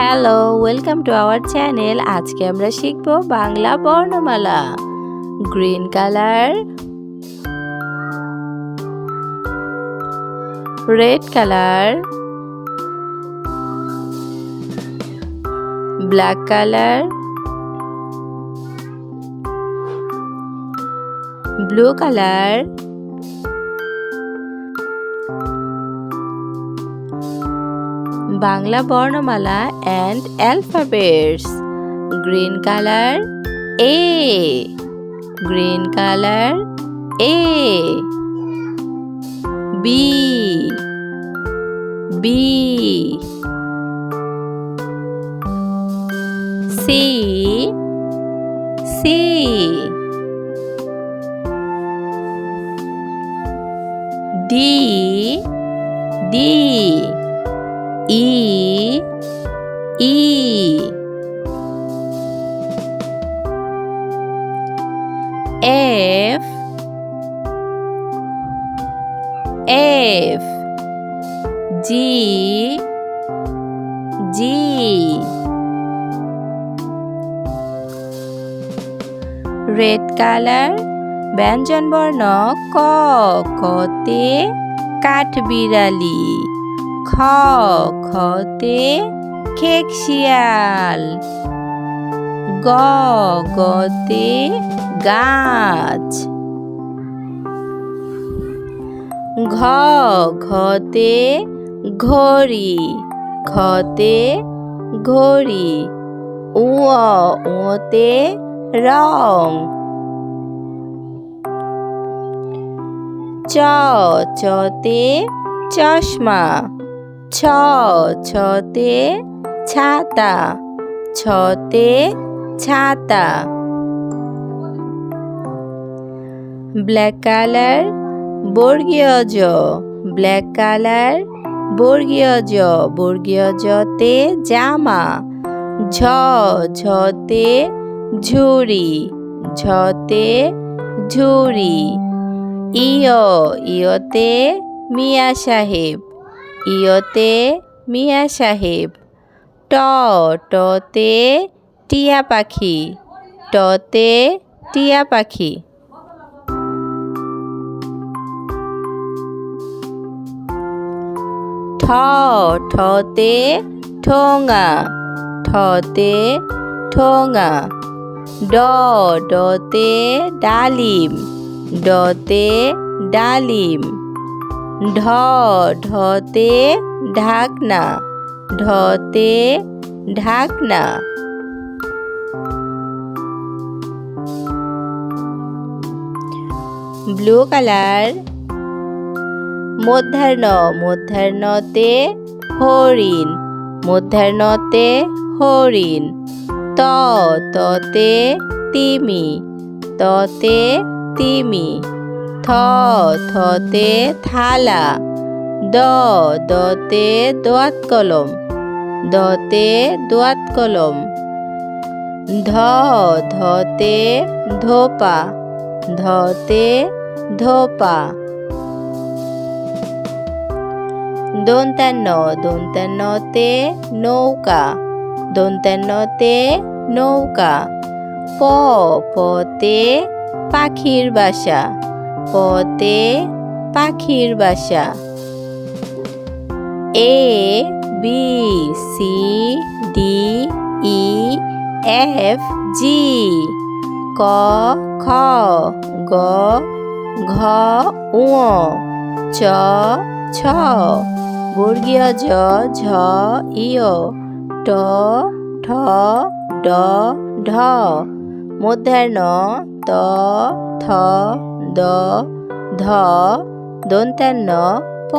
Hello welcome to our channel আজকে আমরা শিখব বাংলা বর্ণমালা। Green colour red colour black colour blue colour Bangla বর্ণমালা and alphabets green colour A green colour A B B C C D D E E F F G G red colour ব্যঞ্জন বর্ণ ক কতে কাঠবিড়ালি। খ খতে খেক শিয়াল গ গতে গাছ। ঘ ঘতে ঘড়ি। খতে ঘড়ি। উয় উতে রং। চ চতে চশমা। ছ, ছতে ছাতা ছতে ছাতা। ব্ল্যাক কালার, বর্গীয় জ, ব্ল্যাক কালার, বর্গীয় জ, বর্গীয় জতে জামা, ঝ ঝতে ঝুড়ি ঝতে ঝুড়ি। ইয়, ইয়তে মিয়া সাহেব। ইয়তে মিয়া সাহেব। ট, টতে টিয়া পাখি। টতে টিয়া পাখি। ঠ, ঠতে ঠোঙা। ঠতে ঠোঙা। ড, ডতে ডালিম। ডতে ডালিম। ঢ ঢতে ঢাকনা ঢতে ঢাকনা। ব্লু কালার, মধ্যাহ্ন, মধ্যাহ্নতে হরিণ মধ্যাহ্নতে হরিণ। ত, ততে তিমি ততে তিমি। থতে থালা, দ, দতে দোয়াত কলম দতে দোয়াত কলম ধ, ধতে ধোপা ধতে ধোপা। দন্তান্ন, দন্তান্নতে নৌকা দন্তান্নতে নৌকা, প, পতে পাখির বাসা পতে পাখির বাসা। A B C D E F G ক, খ, গ, ঘ উ চ, ছ, বর্গীয় জ, ঝ ইয় ট, ঠ, ড, ঢ। মধ্যাহ্ন ত থ দ ধ দন্তান্ন প।